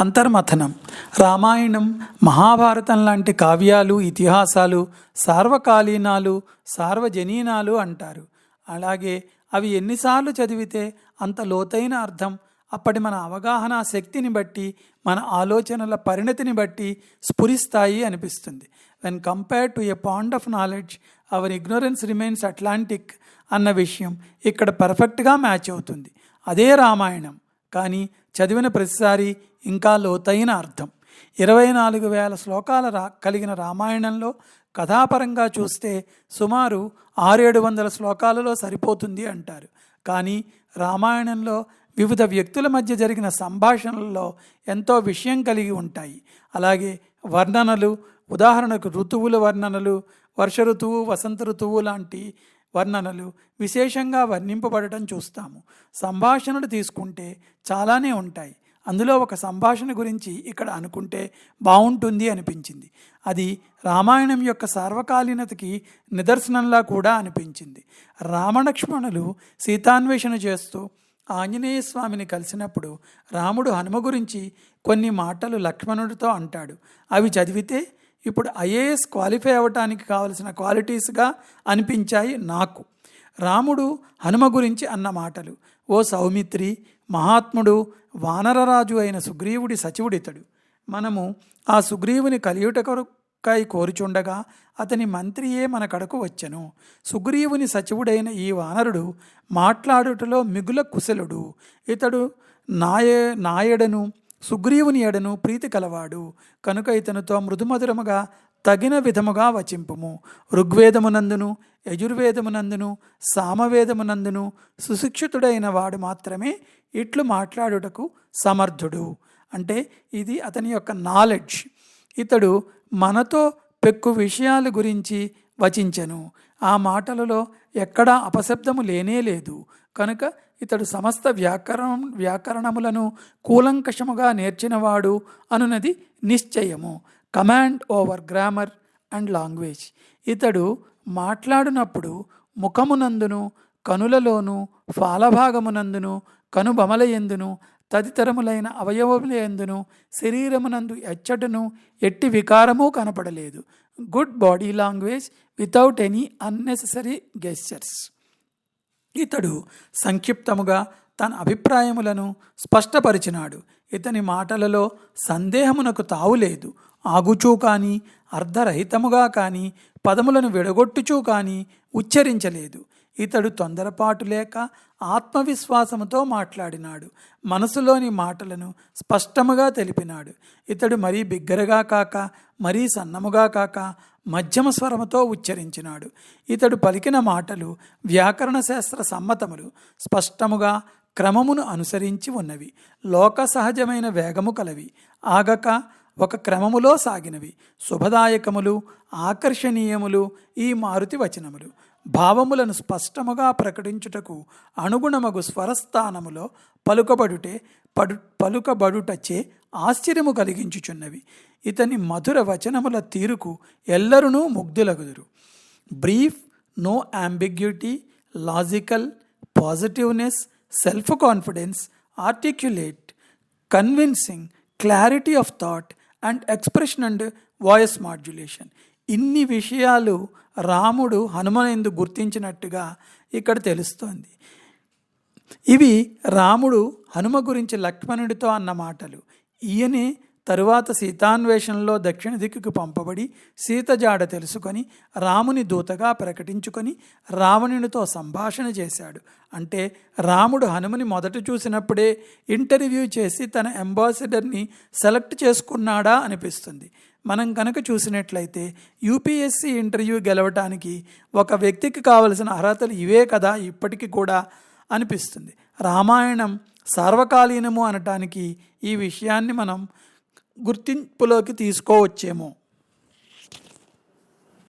అంతర్మథనం. రామాయణం మహాభారతం లాంటి కావ్యాలు ఇతిహాసాలు సార్వకాలీనాలు సార్వజనీనాలు అంటారు. అలాగే అవి ఎన్నిసార్లు చదివితే అంత లోతైన అర్థం అప్పటి మన అవగాహన శక్తిని బట్టి మన ఆలోచనల పరిణతిని బట్టి స్ఫురిస్తాయి అనిపిస్తుంది. When compare to a pond of knowledge our ignorance remains Atlantic అన్న విషయం ఇక్కడ పర్ఫెక్ట్గా మ్యాచ్ అవుతుంది. అదే రామాయణం. కానీ చదివిన ప్రతిసారి ఇంకా లోతైన అర్థం. ఇరవై నాలుగు వేల శ్లోకాల రా కలిగిన రామాయణంలో కథాపరంగా చూస్తే సుమారు ఆరేడు వందల శ్లోకాలలో సరిపోతుంది అంటారు. కానీ రామాయణంలో వివిధ వ్యక్తుల మధ్య జరిగిన సంభాషణలలో ఎంతో విషయం కలిగి ఉంటాయి. అలాగే వర్ణనలు ఉదాహరణకు ఋతువుల వర్ణనలు వర్ష ఋతువు వసంత ఋతువు లాంటి వర్ణనలు విశేషంగా వర్ణింపబడటం చూస్తాము. సంభాషణలు తీసుకుంటే చాలానే ఉంటాయి. అందులో ఒక సంభాషణ గురించి ఇక్కడ అనుకుంటే బాగుంటుంది అనిపించింది. అది రామాయణం యొక్క సార్వకాలీనతకి నిదర్శనంలా కూడా అనిపించింది. రామలక్ష్మణులు సీతాన్వేషణ చేస్తూ ఆంజనేయ స్వామిని కలిసినప్పుడు రాముడు హనుమ గురించి కొన్ని మాటలు లక్ష్మణుడితో అంటాడు. అవి చదివితే ఇప్పుడు ఐఏఎస్ క్వాలిఫై అవ్వటానికి కావలసిన క్వాలిటీస్గా అనిపించాయి నాకు. రాముడు హనుమ గురించి అన్న మాటలు. ఓ సౌమిత్రి మహాత్ముడు వానరరాజు అయిన సుగ్రీవుడి సచివుడితడు. మనము ఆ సుగ్రీవుని కలియుట కొరకై కోరుచుండగా అతని మంత్రియే మన కడకు వచ్చెను. సుగ్రీవుని సచివుడైన ఈ వానరుడు మాట్లాడుటలో మిగుల కుశలుడు. ఇతడు నాయ నాయడను సుగ్రీవుని ఎడను ప్రీతి కలవాడు. కనుక ఇతనితో మృదుమధురముగా తగిన విధముగా వచింపుము. ఋగ్వేదమునందును యజుర్వేదమునందును సామవేదమునందును సుశిక్షితుడైన వాడు మాత్రమే ఇట్లు మాట్లాడుటకు సమర్థుడు. అంటే ఇది అతని యొక్క నాలెడ్జ్. ఇతడు మనతో పెక్కు విషయాల గురించి వచించెను. ఆ మాటలలో ఎక్కడా అపశబ్దము లేనే లేదు. కనుక ఇతడు సమస్త వ్యాకరణం వ్యాకరణములను కూలంకషముగా నేర్చినవాడు అనునది నిశ్చయము. Command over grammar and language. ఇతడు మాట్లాడినప్పుడు ముఖమునందును కనులలోను ఫాలభాగమునందును కనుబమలయందును తదితరములైన అవయవములందును శరీరమునందు ఎచ్చటను ఎట్టి వికారము కనపడలేదు. Good body language without any unnecessary gestures ఇతడు సంక్షిప్తముగా తన అభిప్రాయములను స్పష్టపరిచినాడు. ఇతని మాటలలో సందేహమునకు తావులేదు ఆగుచూ కానీ అర్ధరహితముగా కానీ పదములను విడగొట్టుచూ కానీ ఉచ్చరించలేదు. ఇతడు తొందరపాటు లేక ఆత్మవిశ్వాసముతో మాట్లాడినాడు. మనసులోని మాటలను స్పష్టముగా తెలిపినాడు. ఇతడు మరీ బిగ్గరగా కాక మరీ సన్నముగా కాక మధ్యమ స్వరముతో ఉచ్చరించినాడు. ఇతడు పలికిన మాటలు వ్యాకరణ శాస్త్ర సమ్మతములు స్పష్టముగా క్రమమును అనుసరించి ఉన్నవి. లోక సహజమైన వేగము కలవి. ఆగక ఒక క్రమములో సాగినవి. శుభదాయకములు ఆకర్షణీయములు ఈ మారుతి వచనములు. భావములను స్పష్టముగా ప్రకటించుటకు అనుగుణమగు స్వరస్థానములో పలుకబడుటే పడు పలుకబడుటచే ఆశ్చర్యము కలిగించుచున్నవి. ఇతని మధుర వచనముల తీరుకు ఎల్లరునూ ముగ్ధులగుదురు. Brief no ambiguity logical positiveness self confidence articulate convincing clarity of thought and expression and voice modulation. ఇన్ని విషయాలు రాముడు హనుమనందు గుర్తించినట్టుగా ఇక్కడ తెలుస్తోంది. ఇవి రాముడు హనుమ గురించి లక్ష్మణుడితో అన్న మాటలు. ఈయనే తరువాత సీతాన్వేషణలో దక్షిణ దిక్కుకు పంపబడి సీత జాడ తెలుసుకొని రాముని దూతగా ప్రకటించుకొని రావణునితో సంభాషణ చేశాడు. అంటే రాముడు హనుమని మొదట చూసినప్పుడే ఇంటర్వ్యూ చేసి తన అంబాసిడర్ని సెలెక్ట్ చేసుకున్నాడా అనిపిస్తుంది. మనం కనుక చూసినట్లయితే యూపీఎస్సీ ఇంటర్వ్యూ గెలవటానికి ఒక వ్యక్తికి కావలసిన అర్హతలు ఇవే కదా ఇప్పటికీ కూడా అనిపిస్తుంది. రామాయణం సార్వకాలీనము అనటానికి ఈ విషయాన్ని మనం గుర్తింపులోకి తీసుకోవచ్చేమో.